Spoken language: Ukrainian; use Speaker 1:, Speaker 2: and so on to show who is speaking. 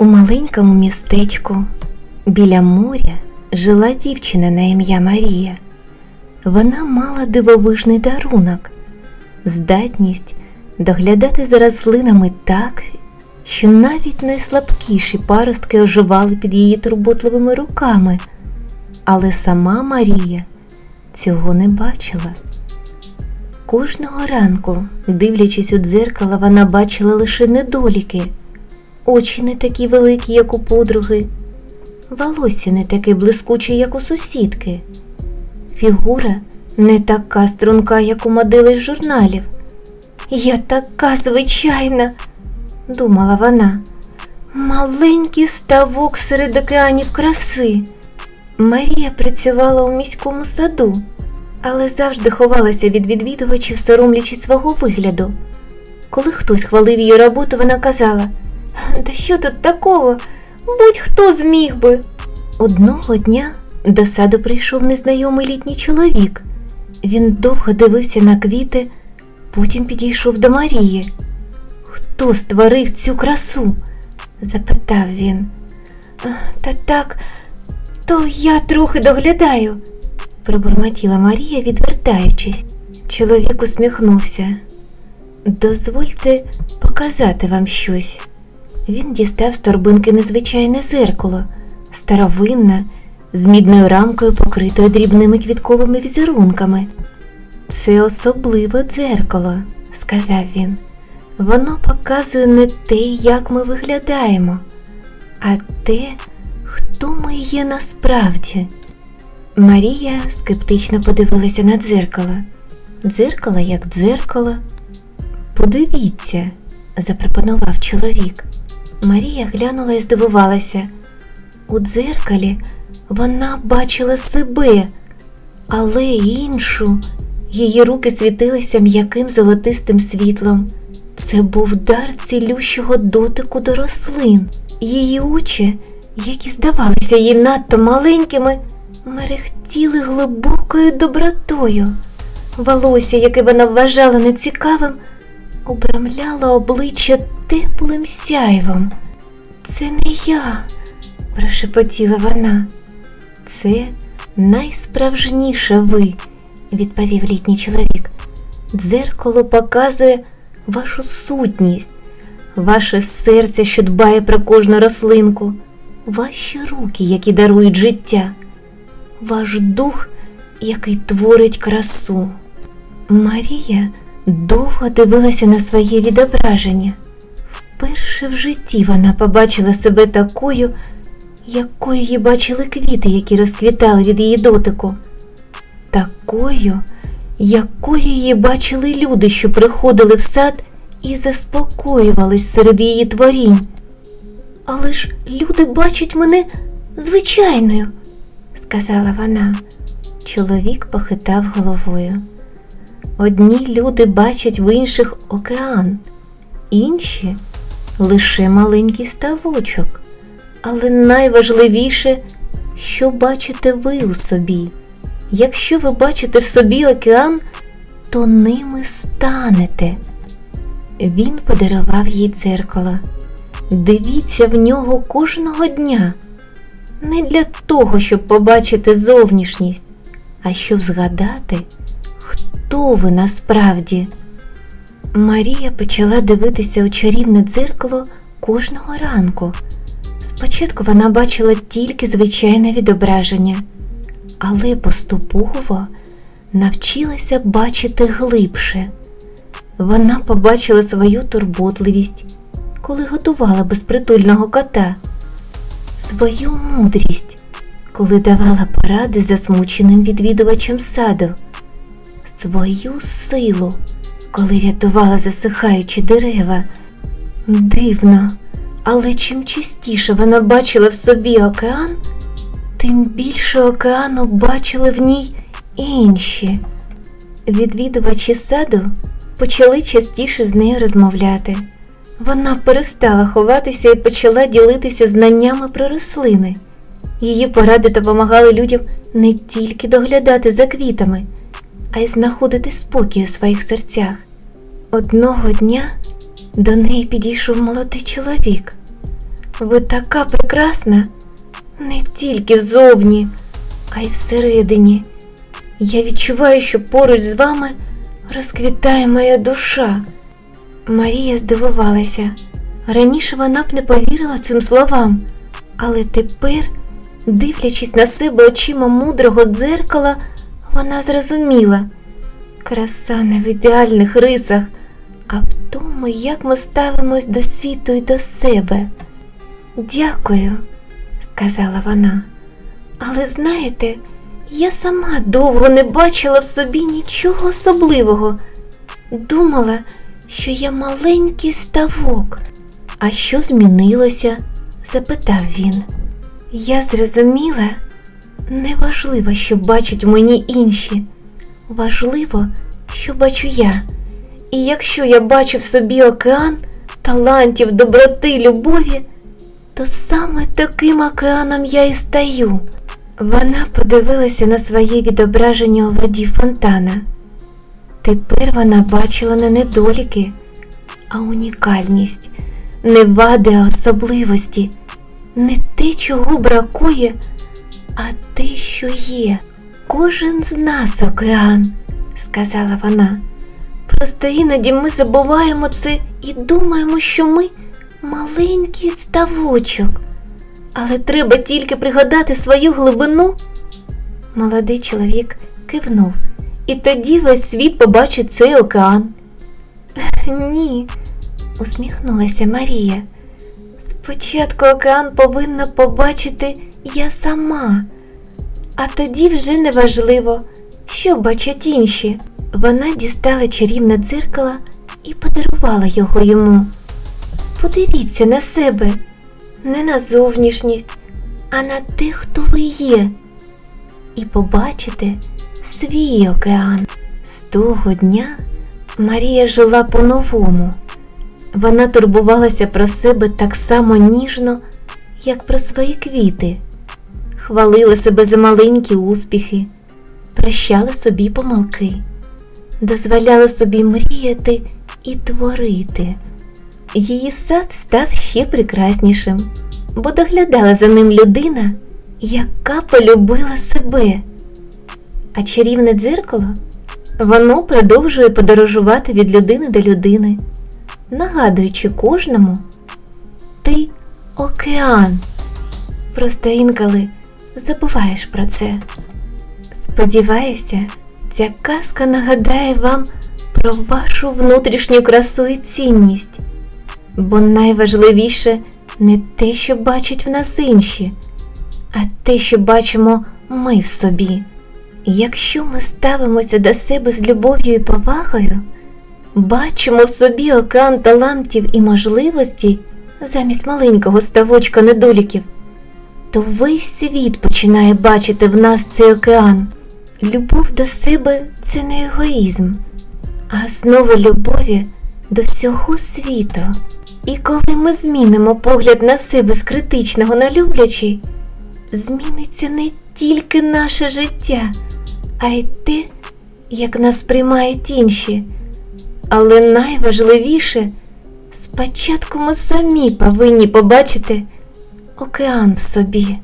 Speaker 1: У маленькому містечку біля моря жила дівчина на ім'я Марія. Вона мала дивовижний дарунок, здатність доглядати за рослинами так, що навіть найслабкіші паростки оживали під її турботливими руками. Але сама Марія цього не бачила. Кожного ранку, дивлячись у дзеркало, вона бачила лише недоліки, очі не такі великі, як у подруги, волосся не таке блискуче, як у сусідки, фігура не така струнка, як у модели з журналів. Я така звичайна, думала вона, маленький ставок серед океанів краси. Марія працювала у міському саду, але завжди ховалася від відвідувачів, соромлячись свого вигляду. Коли хтось хвалив її роботу, вона казала: Та що тут такого? Будь-хто зміг би. Одного дня до саду прийшов незнайомий літній чоловік. Він довго дивився на квіти, потім підійшов до Марії. Хто створив цю красу? запитав він. Та так, то я трохи доглядаю, пробурмотіла Марія, відвертаючись. Чоловік усміхнувся. Дозвольте показати вам щось. Він дістав з торбинки незвичайне зеркало, старовинне, з мідною рамкою, покритою дрібними квітковими візерунками. Це особливе дзеркало, сказав він. Воно показує не те, як ми виглядаємо, а те, хто ми є насправді. Марія скептично подивилася на дзеркало. Дзеркало як дзеркало. Подивіться, запропонував чоловік. Марія глянула і здивувалася. У дзеркалі вона бачила себе, але іншу. Її руки світилися м'яким золотистим світлом. Це був дар цілющого дотику до рослин. Її очі, які здавалися їй надто маленькими, мерехтіли глибокою добротою. Волосся, яке вона вважала нецікавим, обрамляло обличчя теплим сяйвом. Це не я, прошепотіла вона. Це найсправжніша ви, відповів літній чоловік. Дзеркало показує вашу сутність, ваше серце, що дбає про кожну рослинку, ваші руки, які дарують життя, ваш дух, який творить красу. Марія довго дивилася на своє відображення. Вперше в житті вона побачила себе такою, якою її бачили квіти, які розквітали від її дотику, такою, якою її бачили люди, що приходили в сад і заспокоювались серед її творінь. Але ж люди бачать мене звичайною, сказала вона. Чоловік похитав головою. Одні люди бачать в інших океан, інші лише маленький ставочок. Але найважливіше, що бачите ви у собі. Якщо ви бачите в собі океан, то ними станете. Він подарував їй дзеркало. Дивіться в нього кожного дня. Не для того, щоб побачити зовнішність, а щоб згадати, хто ви насправді. Марія почала дивитися у чарівне дзеркало кожного ранку. Спочатку вона бачила тільки звичайне відображення, але поступово навчилася бачити глибше. Вона побачила свою турботливість, коли готувала безпритульного кота, свою мудрість, коли давала поради засмученим відвідувачам саду, свою силу, коли рятувала засихаючі дерева. Дивно, але чим частіше вона бачила в собі океан, тим більше океану бачили в ній інші. Відвідувачі саду почали частіше з нею розмовляти. Вона перестала ховатися і почала ділитися знаннями про рослини. Її поради допомагали людям не тільки доглядати за квітами, а й знаходити спокій у своїх серцях. Одного дня до неї підійшов молодий чоловік. Ви така прекрасна, не тільки зовні, а й всередині. Я відчуваю, що поруч з вами розквітає моя душа. Марія здивувалася. Раніше вона б не повірила цим словам, але тепер, дивлячись на себе очима мудрого дзеркала, вона зрозуміла краса не в ідеальних рисах, а в тому, як ми ставимось до світу і до себе. Дякую, сказала вона. Але знаєте, я сама довго не бачила в собі нічого особливого. Думала, що я маленький ставок. А що змінилося? запитав він. Я зрозуміла, неважливо, що бачать мені інші. Важливо, що бачу я. І якщо я бачу в собі океан талантів, доброти, любові, то саме таким океаном я і стаю. Вона подивилася на своє відображення у воді фонтана. Тепер вона бачила не недоліки, а унікальність, не вади, а особливості, не те, чого бракує, а що є. Кожен з нас океан, сказала вона. Просто іноді ми забуваємо це і думаємо, що ми маленький ставочок. Але треба тільки пригадати свою глибину. Молодий чоловік кивнув, і тоді весь світ побачить цей океан. Ні, усміхнулася Марія. Спочатку океан повинна побачити я сама, а тоді вже неважливо, що бачать інші. Вона дістала чарівне дзеркало і подарувала його йому. Подивіться на себе, не на зовнішність, а на те, хто ви є, і побачите свій океан. З того дня Марія жила по-новому. Вона турбувалася про себе так само ніжно, як про свої квіти, хвалила себе за маленькі успіхи, прощала собі помилки, дозволяла собі мріяти і творити. Її сад став ще прекраснішим, бо доглядала за ним людина, яка полюбила себе. А чарівне дзеркало воно продовжує подорожувати від людини до людини, нагадуючи кожному ти океан. Просто інколи забуваєш про це. Сподіваюся, ця казка нагадає вам про вашу внутрішню красу і цінність, бо найважливіше не те, що бачать в нас інші, а те, що бачимо ми в собі. Якщо ми ставимося до себе з любов'ю і повагою, бачимо в собі океан талантів і можливостей замість маленького ставочка недоліків, то весь світ починає бачити в нас цей океан. Любов до себе це не егоїзм, а основа любові до всього світу. І коли ми змінимо погляд на себе з критичного на люблячий, зміниться не тільки наше життя, а й те, як нас приймають інші. Але найважливіше, спочатку ми самі повинні побачити океан в собі.